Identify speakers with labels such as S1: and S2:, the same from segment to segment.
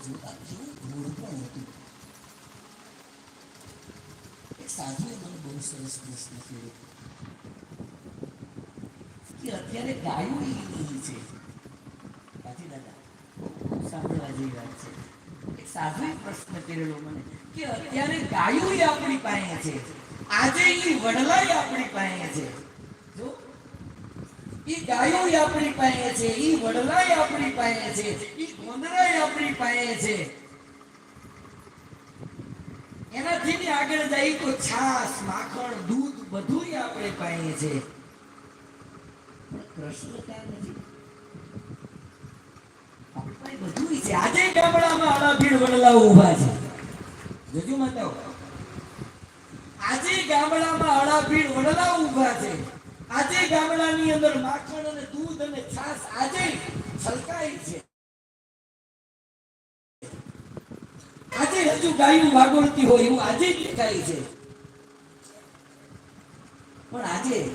S1: જોતા કેવું પણ અત્યારે ગાયો એવી છે કાથી દાદા સાંભળવા જેવી વાત છે. એક સાધુએ પ્રશ્ન કરેલો મને કે અત્યારે ગાયો આપણી પાસે છે? આજે એ વડલાય આપણી પાસે છે. જો ઈ ગાયો આપણી પાસે છે, ઈ વડલાય આપણી પાસે છે, ઈ ગોંદરાય આપણી પાસે છે. એનાથી આગળ જાય તો છાસ, માખણ, દૂધ બધું આપણે પાસે છે. કૃષ્ણ ક્યાં નથી? આજે ગામડામાં અડાભીડ વડલા ઊભા છે. જોજો માતાઓ. આજે ગામડામાં અડાભીડ વડલા ઊભા છે. આજે ગામડાની અંદર માખણ અને દૂધ અને છાસ આજે છલકાય છે. આજે હજુ ગાયું વાગોળતી હોય એવું આજે દેખાય છે. પણ આજે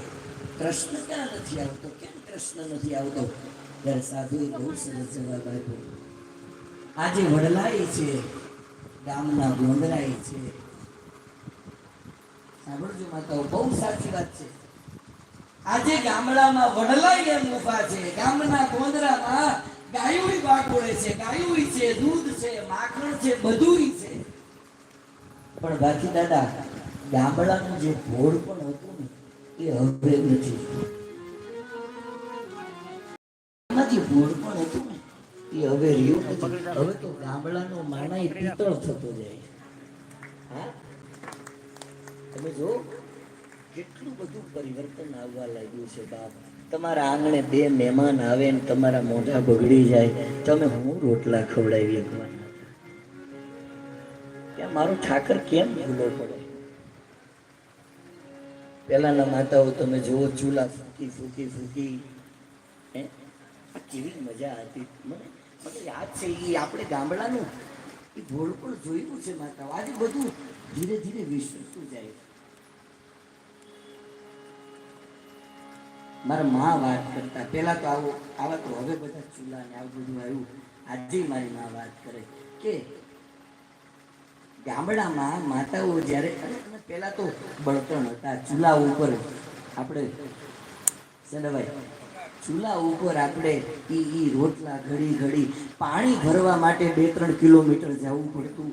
S1: કૃષ્ણ ક્યાં નથી આવતો? કેમ કૃષ્ણ નથી આવતો? ત્યારે સાધુએ બહુ સરસ જવાબ આપ્યો. આજે વડલાય છે, ગામના ગોંદરાય છે. સાંભળજો માતાઓ, બહુ સાચી વાત છે. આજે ગામડામાં વડલાઈ એમ ઊભા છે. ગામના ગોંદરામાં ગાયુંય વાગોળે છે. ગાયુઈ છે, દૂધ છે, માખણ છે, બધુંય છે. પણ બાકી દાદા, ગામડાનું જે ભોળ પણ હતું ને, એ હવે નથી. એમાંથી ભોળ પણ હતું ને, એ હવે રહ્યું નથી. હવે તો ગામડાનો માણા પિત્તળ થતો જાય હા? તમે જો કેટલું બધું પરિવર્તન આવવા લાગ્યું છે બાપ? તમારા આંગણે બે મહેમાન આવે ને તમારા મોઢા બગડી જાય. તમે હું રોટલા ખવડાવી શકવાના ત્યાં મારો ઠાકર કેમ ભૂલો પડે? પેલાના માતાઓ તમે જુઓ, ચૂલા ફૂકી ફૂકી ફૂકી. કેવી મજા હતી. મને મને યાદ છે એ આપણે ગામડાનું એ ભોળપણ જોયું છે માતાઓ આજે બધું ધીરે ધીરે વિસરતું જાય. મારા મા વાત કરતા. પેલા તો આવો આવા તો હવે બધા ચૂલા ને આવું બધું આવ્યું. આજે મારી મા વાત કરે કે ગામડામાં માતાઓ જ્યારે અને તો બળતણ હતા, ચૂલા ઉપર આપણે સદાભાઈ ચૂલા ઉપર આપણે ઈ ઈ રોટલા ઘડી ઘડી પાણી ભરવા માટે બે ત્રણ કિલોમીટર જવું પડતું.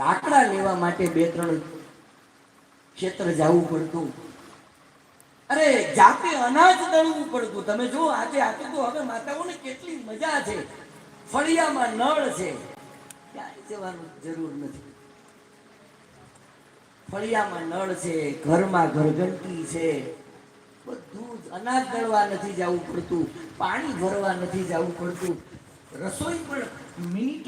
S1: લાકડા લેવા માટે બે ત્રણ ક્ષેત્ર જવું પડતું. અરે, જાતે અનાજ દળવું પડતું. તમે જો આજે આજે તો હવે માતાઓને કેટલી મજા છે. ફળિયામાં નળ છે. ક્યાંય જવાનું જરૂર નથી. ફળિયામાં નળ છે, ઘરમાં ઘરઘંટી છે. બધું જ અનાજ દળવા નથી જવું પડતું. પાણી ભરવા નથી જવું પડતું. રસોઈ પણ મિનિટો